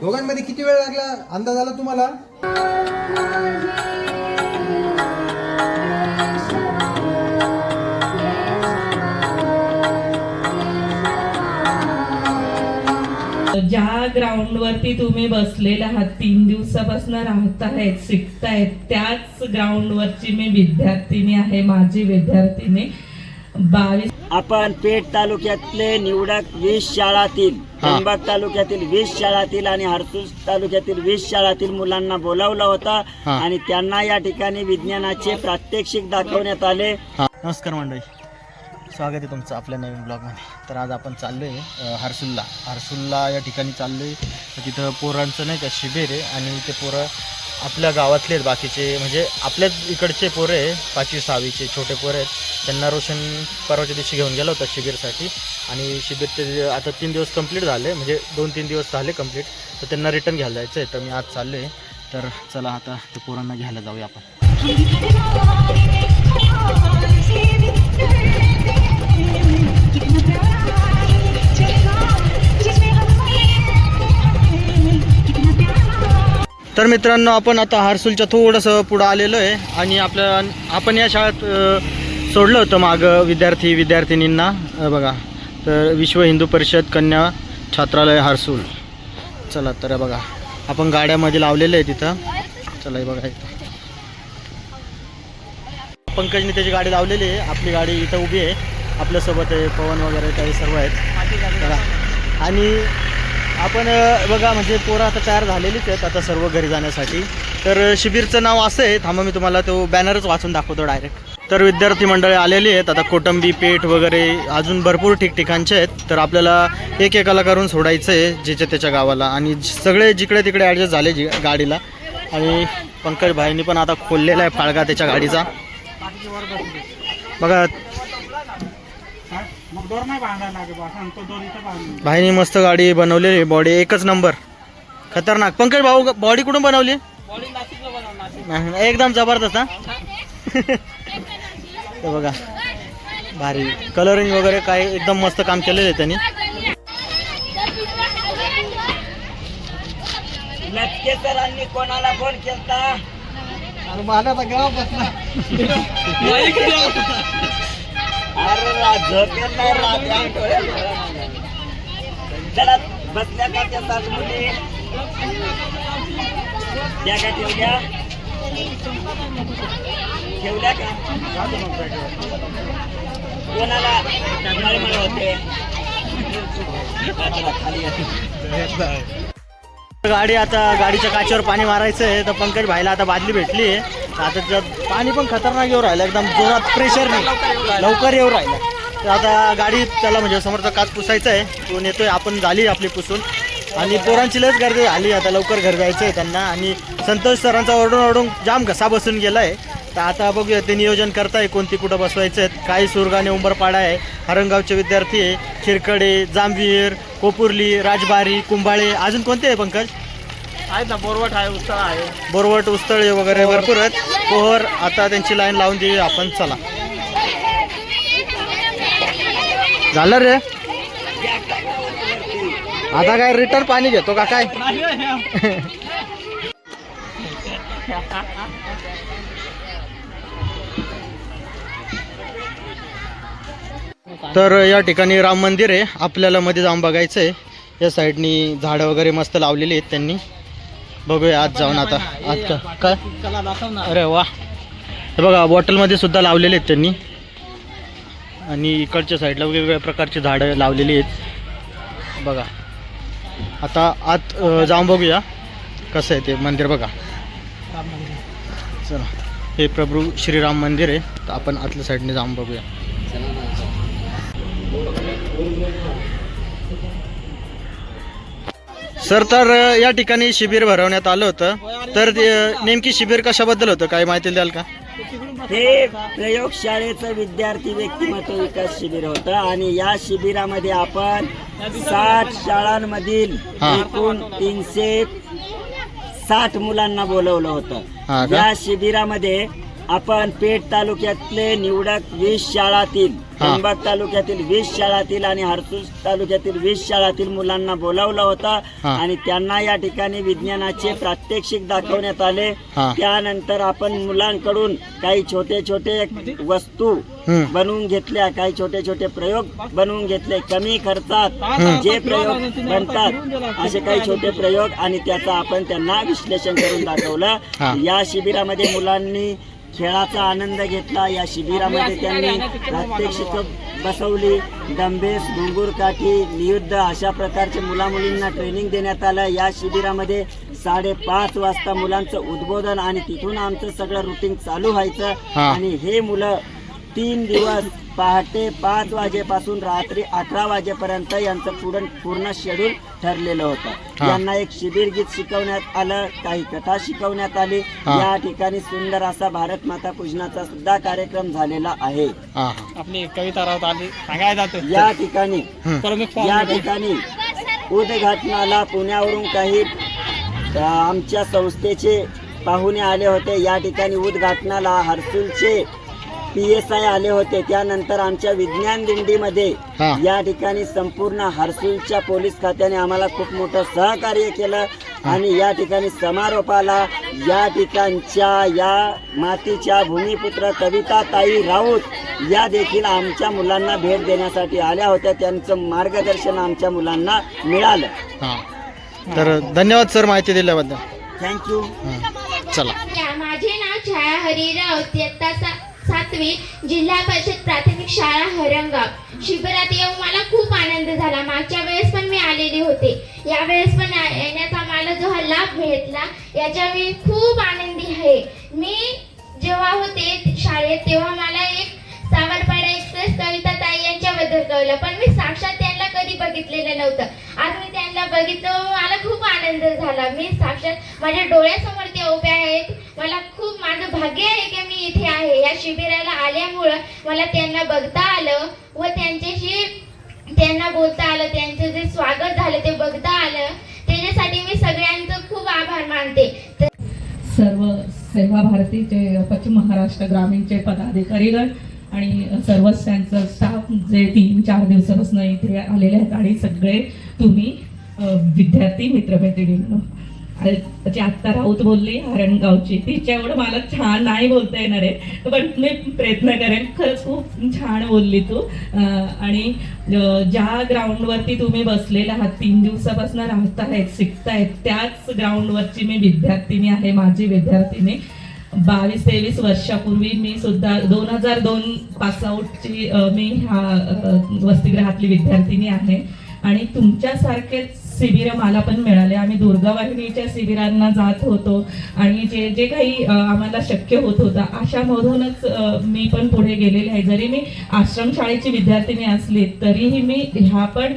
दोघांमध्ये किती वेळ लागला? अंदाज आला तुम्हाला? ज्या ग्राउंडवरती तुम्ही बसलेले आहात तीन दिवसापासून राहतायत शिकतायत त्याच ग्राउंडवरची मी विद्यार्थिनी आहे माझी विद्यार्थिनी. बावीस. आपण पेठ तालुक्यातले निवडक वीस शाळातील त्र्यंबक तालुक्यातील वीस शाळातील आणि हरसूळ तालुक्यातील वीस शाळातील मुलांना बोलावलं होतं. आणि त्यांना या ठिकाणी विज्ञानाचे प्रात्यक्षिक दाखवण्यात आले. नमस्कार मंडळी. स्वागत आहे तुमचं आपल्या नवीन ब्लॉगमध्ये. तर आज आपण चाललो आहे हरसुल्ला. हरसुल्ला या ठिकाणी चाललो आहे तर तिथं पोरांचं नाही का शिबिर आहे आणि ते पोरं आपल्या गावातले आहेत बाकीचे म्हणजे आपल्याच इकडचे पोरं आहे पाचवी सहावीचे छोटे पोरं आहेत. त्यांना रोशन परवाच्या दिवशी घेऊन गेला होता शिबिरसाठी. आणि शिबिर ते आता तीन दिवस कंप्लीट झाले म्हणजे दोन तीन दिवस झाले कंप्लीट तर त्यांना रिटर्न घ्यायला जायचं आहे तर मी आज चाललो आहे तर चला आता ते पोरांना घ्यायला जाऊया आपण. तर मित्रांनो आपण आता हारसूलच्या थोडंसं पुढं आलेलो आहे आणि आपल्या आपण या शाळेत सोडलं होतं मागं विद्यार्थी विद्यार्थिनींना. बघा तर विश्व हिंदू परिषद कन्या छात्रालय हारसूल. चला तर बघा आपण गाड्यामध्ये लावलेलं आहे तिथं. चला बघा इथं. पंकजने त्याची गाडी लावलेली आहे. आपली गाडी इथं उभी आहे. आपल्यासोबत आहे पवन वगैरे काही सर्व आहेत. आणि आपण बघा म्हणजे पोरं आता तयार झालेलीच आहेत आता सर्व घरी जाण्यासाठी. तर शिबिरचं नाव असं आहे. थांबा मी तुम्हाला तो बॅनरच वाचून दाखवतो डायरेक्ट तर विद्यार्थी मंडळी आलेली आहेत. आता कोटंबी पेठ वगैरे अजून भरपूर ठिकठिकाणचे आहेत. तर आपल्याला एक एकाला करून सोडायचं आहे ज्याच्या त्याच्या गावाला. आणि सगळे जिकडे तिकडे ॲडजस्ट झाले जी गाडीला. आणि पंकज भाईंनी पण आता खोललेला आहे फाळगा त्याच्या गाडीचा. बघा भाईनी मस्त गाडी बनवलेली बॉडी एकच नंबर खतरनाक. पंकज भाऊ बॉडी कुठून बनवली? नाही, एकदम जबरदस्त हा? ते बघा. भारी. कलरिंग वगैरे काय एकदम मस्त काम केलेलं आहे त्यांनी. सरांनी कोणाला फोन केलता? अरे रा- बसल्या का त्या सात त्या का ठेवल्या? ठेवल्या का? कोणाला? होते. गाडी आता गाडीच्या काचेवर पाणी मारायचं आहे तर पंकज भाईला आता बादली भेटली. आहे आता जर पाणी पण खतरनाक येऊ राहिलं एकदम जोरात प्रेशर नाही. लवकर येऊ राहिलं. तर आता गाडी त्याला म्हणजे समोरचा काच पुसायचा आहे. तो नेतोय आपण झाली आपली पुसून. आणि पोरांची लस गर्दी झाली आता लवकर घर जायचं आहे त्यांना. आणि संतोष सरांचा ओरडून ओरडून जाम घसा बसून गेला आहे तर आता बघूया ते नियोजन करताय कोणती कुठं बसवायचं आहेत काही सुरगाने उंबरपाडा आहे हरंगावचे विद्यार्थी आहे खिरकडे जांभीर कोपुर्ली राजबारी कुंभाळे अजून कोणते आहे पंकज? आहेत ना बोरवट आहे उत्तळ आहे. बोरवट उस्तळे वगैरे भरपूर आहेत. पोहर आता त्यांची लाईन लावून देऊ आपण. चला. झालं रे? आता काय रिटर्न पाणी घेतो का काय? तर या ठिकाणी राम मंदिर आहे. आपल्याला मध्ये जाऊन बघायचं आहे या साईडनी झाडं वगैरे मस्त लावलेली आहेत त्यांनी. बघूया आज जाऊन आता. आज का काय? अरे वा. हे बघा बॉटलमध्ये सुद्धा लावलेले आहेत त्यांनी. आणि इकडच्या साईडला वेगवेगळ्या प्रकारची झाडं लावलेली आहेत. बघा. आता आत जाऊन बघूया. कसं आहे ते मंदिर बघा. चला. हे प्रभू श्रीराम मंदिर आहे. तर आपण आतल्या साईडने जाऊन बघूया. सर तर या ठिकाणी शिबिर भरवण्यात आलं होतं तर नेमकी शिबिर कशाबद्दल होतं काही माहिती द्याल का हे प्रयोगशाळेचं विद्यार्थी व्यक्तिमत्व विकास शिबिर होतं आणि या शिबिरामध्ये आपण साठ शाळांमधील. एकूण तीनशे साठ मुलांना बोलवलं होतं? या शिबिरामध्ये आपण पेठ तालुक्यातले निवडक वीस शाळातील. त्र्यंबक तालुक्यातील वीस शाळातील आणि हरसूस तालुक्यातील वीस शाळातील मुलांना बोलावलं होतं. आणि त्यांना या ठिकाणी विज्ञानाचे प्रात्यक्षिक दाखवण्यात आले. त्यानंतर आपण मुलांकडून काही छोटे छोटे वस्तू. बनवून घेतल्या काही छोटे छोटे प्रयोग बनवून घेतले कमी खर्चात जे प्रयोग बनतात असे काही छोटे प्रयोग आणि त्याचं आपण त्यांना विश्लेषण करून. दाखवलं या शिबिरामध्ये मुलांनी खेळाचा आनंद घेतला. या शिबिरामध्ये त्यांनी प्रात्यक्षिक बसवली. डंबेस घुंगूर काठी नियुद्ध अशा प्रकारचे मुला मुलींना ट्रेनिंग देण्यात आलं. या शिबिरामध्ये साडेपाच वाजता मुलांचं उद्बोधन आणि तिथून आमचं सगळं रुटीन चालू व्हायचं. हा. आणि हे मुलं तीन दिवस पहाटे पाच वाजेपासून रात्री अकरा वाजेपर्यंत यांचं पूर्ण पूर्ण शेड्यूल ठरलेलं होतं. यांना एक शिबिर गीत शिकवण्यात आलं काही कथा शिकवण्यात आली. या ठिकाणी सुंदर असा भारत माता पूजनाचा सुद्धा कार्यक्रम झालेला आहे. आपली कविता राऊत आली. सांगायला या ठिकाणी या ठिकाणी उद्घाटनाला पुण्यावरून काही आमच्या संस्थेचे पाहुणे आले होते. या ठिकाणी उद्घाटनाला हर्सुलचे पी एस आय आले होते. त्यानंतर आमच्या विज्ञान दिंडीमध्ये हा. या ठिकाणी संपूर्ण हर्सुलच्या पोलीस खात्याने आम्हाला खूप मोठं सहकार्य केलं आणि या ठिकाणी समारोपाला या ठिकाणच्या या मातीच्या भूमिपुत्र कविता ताई राऊत या देखील आमच्या मुलांना भेट देण्यासाठी आल्या होत्या. त्यांचं मार्गदर्शन आमच्या मुलांना मिळालं. हा. तर धन्यवाद सर माहिती दिल्याबद्दल. थँक्यू हा. चला. माझे नाव छाया हरिराव इयत्ता सा सातवी जिल्हा परिषद प्राथमिक शाळा हरंगाव. शिबिरात येऊन मला खूप आनंद झाला. मागच्या वेळेस पण मी आलेली होते. यावेळेस पण येण्याचा मला जो हा लाभ भेटला याच्या मी खूप आनंदी आहे. मी जेव्हा होते शाळेत तेव्हा मला एक सावरपाडा एक्सप्रेस कविता ताई यांच्याबद्दल कळलं. पण मी साक्षात त्यांना कधी बघितलेलं नव्हतं. आज मी त्यांना बघितलं मला खूप आनंद झाला. मी साक्षात माझ्या डोळ्यासमोर ते उभे आहेत. मला खूप माझं भाग्य आहे की मी इथे आहे. या शिबिराला आल्यामुळं मला त्यांना बघता आलं व त्यांच्याशी त्यांना बोलता आलं त्यांचं जे स्वागत झालं ते बघता आलं. त्याच्यासाठी मी सगळ्यांचं खूप आभार मानते. सर्व सेवा भारतीचे पश्चिम महाराष्ट्र ग्रामीणचे पदाधिकारीगण आणि सर्वच त्यांचं स्टाफ जे तीन चार दिवसापासून इथे आलेले आहेत आणि सगळे तुम्ही विद्यार्थी मित्रमैत्रिणींनो. जे म्हणजे आत्ता राऊत बोलली हरणगावची तिच्या एवढं मला छान नाही बोलता येणार आहे. पण मी प्रयत्न करेन. खरंच खूप छान बोलली तू. आणि ज्या ग्राउंडवरती तुम्ही बसलेला आहात तीन दिवसापासून राहतायत शिकतायत त्याच ग्राउंडवरची मी विद्यार्थिनी आहे माझी विद्यार्थिनी. बावीस तेवीस वर्षापूर्वी मी सुद्धा दोन हजार दोन पासआउटची मी ह्या वसतिगृहातली विद्यार्थिनी आहे. आणि तुमच्यासारखेच शिबिर मला पण मिळाले. आम्ही दुर्गावाहिनीच्या शिबिरांना जात होतो. आणि जे जे काही आम्हाला शक्य होत होतं अशामधूनच मी पण पुढे गेलेले आहे. जरी मी आश्रमशाळेची विद्यार्थिनी असली तरीही मी ह्या पण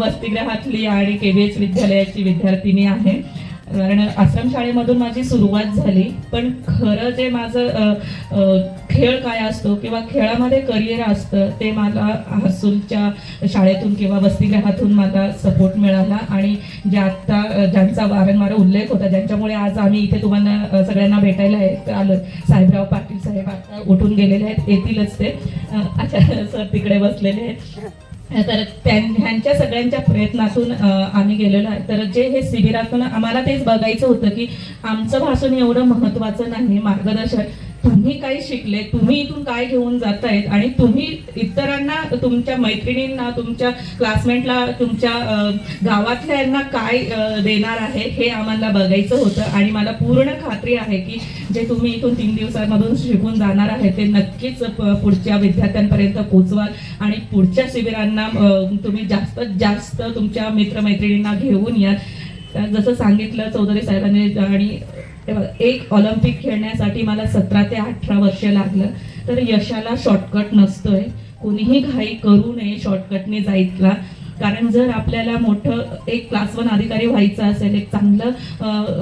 वसतिगृहातली आणि केबीएच विद्यालयाची विद्यार्थिनी आहे. कारण आश्रमशाळेमधून माझी सुरुवात झाली. पण खरं जे माझं खेळ काय असतो किंवा खेळामध्ये करिअर असतं ते मला हसूलच्या शाळेतून किंवा वसतिगृहातून मला सपोर्ट मिळाला. आणि जे आत्ता ज्यांचा वारंवार उल्लेख होता ज्यांच्यामुळे आज आम्ही इथे तुम्हाला सगळ्यांना भेटायला आहे- आलो. साहेबराव पाटील साहेब आता उठून गेलेले आहेत येतीलच ते. अच्छा सर तिकडे बसलेले आहेत. तर त्यां- ह्यांच्या सगळ्यांच्या प्रयत्नातून आम्ही गेलेलो आहे. तर जे हे शिबिरातून आम्हाला तेच बघायचं होतं की आमचं भाषण एवढं महत्त्वाचं नाही मार्गदर्शन. तुम्ही काय शिकले तुम्ही इथून काय घेऊन जातायत आणि तुम्ही इतरांना तुमच्या मैत्रिणींना तुमच्या क्लासमेटला तुमच्या गावातल्यांना काय देणार आहे हे आम्हाला बघायचं होतं. आणि मला पूर्ण खात्री आहे की जे तुम्ही इथून तीन दिवसांमधून शिकून जाणार आहे ते नक्कीच पुढच्या विद्यार्थ्यांपर्यंत पोचवाल. आणि पुढच्या शिबिरांना तुम्ही जास्तीत जास्त तुमच्या मित्रमैत्रिणींना घेऊन याल. जसं सांगितलं चौधरी साहेबांनी आणि हे बघा, एक ऑलिम्पिक खेळण्यासाठी मला सतरा ते अठरा वर्ष लागलं तर यशाला शॉर्टकट नसतोय. कोणीही घाई करू नये शॉर्टकटने जायला. कारण जर आपल्याला मोठं एक क्लास वन अधिकारी व्हायचं असेल एक चांगलं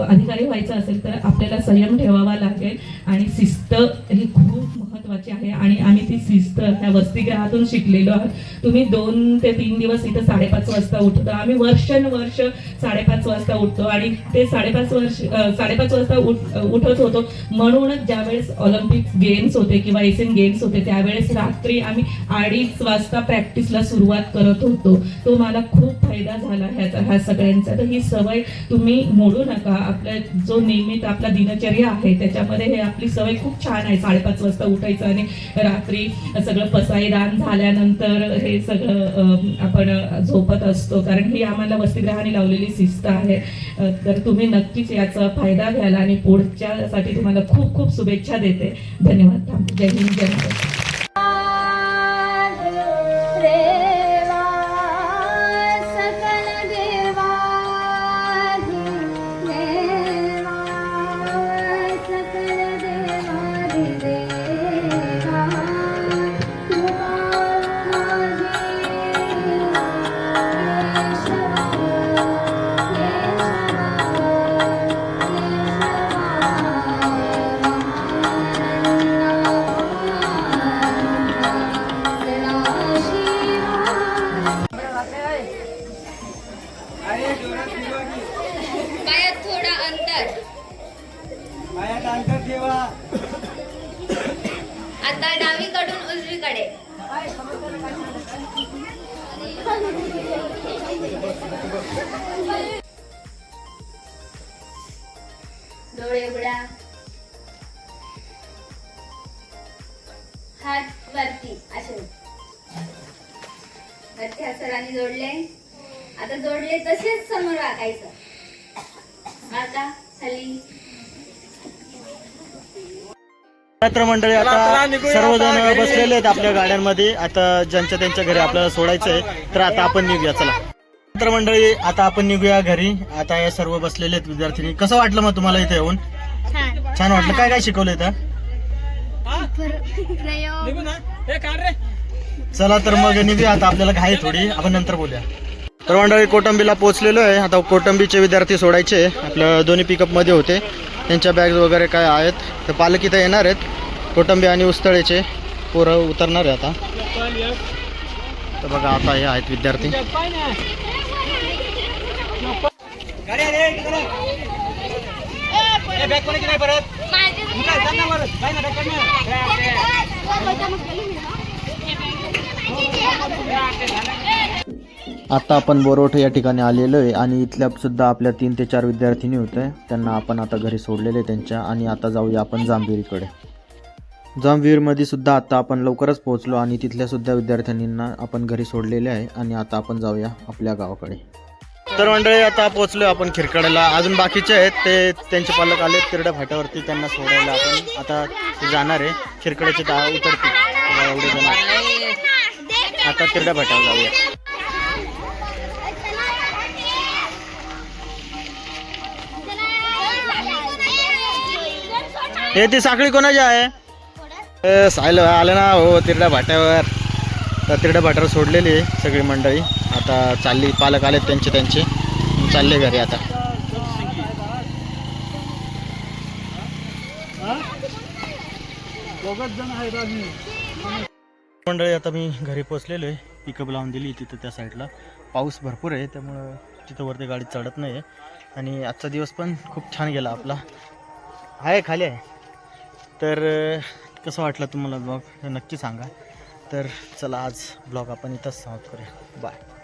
अधिकारी व्हायचं असेल तर आपल्याला संयम ठेवावा लागेल. आणि शिस्त ही खूप महत्वाची आहे. आणि आम्ही ती शिस्त ह्या वसतिगृहातून शिकलेलो आहोत. तुम्ही दोन ते तीन दिवस इथं साडेपाच वाजता उठतो. आम्ही वर्षानुवर्ष साडेपाच वाजता उठतो. आणि ते साडेपाच वर्ष साडेपाच वाजता उठ उठत होतो. म्हणूनच ज्यावेळेस ऑलिम्पिक गेम्स होते किंवा एशियन गेम्स होते त्यावेळेस रात्री आम्ही अडीच वाजता प्रॅक्टिसला सुरुवात करत होतो. तो मला खूप फायदा झाला ह्याचा ह्या सगळ्यांचा. तर ही सवय तुम्ही मोडू नका. आपल्या जो नियमित आपला दिनचर्या आहे त्याच्यामध्ये हे आपली सवय खूप छान आहे. साडेपाच वाजता उठायचं आणि रात्री सगळं पसाईदान झाल्यानंतर हे सगळं आपण झोपत असतो. कारण ही आम्हाला वसतिग्रहाने लावलेली शिस्त आहे. तर तुम्ही नक्कीच याचा फायदा घ्याल आणि पुढच्यासाठी तुम्हाला खूप खूप शुभेच्छा देते. धन्यवाद. जय हिंद जय महाराष्ट्र. आता डावीकडून उजवीकडे. डोळे उघडा. हात वरती असे. वरती हसराने जोडले. आता जोडले तसेच समोर वाकायचं आता खाली. मित्र मंडळी आता सर्वजण बसलेले आहेत आपल्या गाड्यांमध्ये. आता ज्यांच्या त्यांच्या घरी आपल्याला सोडायचं आहे तर आता आपण निघूया चला. मित्र मंडळी आता आपण निघूया घरी. आता हे सर्व बसलेले आहेत विद्यार्थी कसं वाटलं मग तुम्हाला इथे येऊन? छान. वाटलं. काय काय शिकवलं इथं? हे? चला तर मग निघूया. आता आपल्याला घाई आहे थोडी. आपण नंतर बोलूया. तर मंडळी कोटंबीला पोहोचलेलो आहे. आता कोटंबीचे विद्यार्थी सोडायचे. आपल्या दोन्ही पिकअपमध्ये होते. त्यांच्या बॅग्स वगैरे काय आहेत तर पालक इथं येणार आहेत. कोटंबी आणि उस्तळेचे पोरं उतरणार आहे आता. तर बघा आता हे आहेत विद्यार्थी. आता आपण बोरोठे या ठिकाणी आलेलो आहे आणि इथल्या सुद्धा आपल्या तीन ते चार विद्यार्थिनी होते. त्यांना आपण आता घरी सोडलेले त्यांच्या आणि आता जाऊया आपण जांभीरीकडे. जांभीरमध्ये सुद्धा आता आपण लवकरच पोहोचलो आणि तिथल्या सुद्धा विद्यार्थ्यांना आपण घरी सोडलेले आहे आणि आता आपण जाऊया आपल्या गावाकडे. तर मंडळी आता पोहोचलो आपण खिरकड्याला. अजून बाकीचे आहेत ते त्यांचे पालक आले तिरड्या फाट्यावरती त्यांना सोडायला आपण आता ते जाणार आहे. खिरकड्याचे दहा उतरतील एवढे जण आता तिरड्या फाट्यावर जाऊया. हे ती साखळी कोणाची आहे? ए, साहिल आले ना हो तिरड्या भाट्यावर. तर तिरड्या भाट्यावर सोडलेली आहे सगळी मंडळी. आता चालली पालक आलेत त्यांचे त्यांचे. चालले घरी आता. मंडळी आता मी घरी पोचलेलो आहे. पिकअप लावून दिली तिथं त्या साईडला. पाऊस भरपूर आहे त्यामुळं तिथं वरती गाडी चढत नाही आहे आणि आजचा दिवस पण खूप छान गेला आपला. आहे खाली आहे. तर कसं वाटलं तुम्हाला ब्लॉग हे नक्की सांगा. तर चला आज ब्लॉग आपण इथंच समाप्त करूया. बाय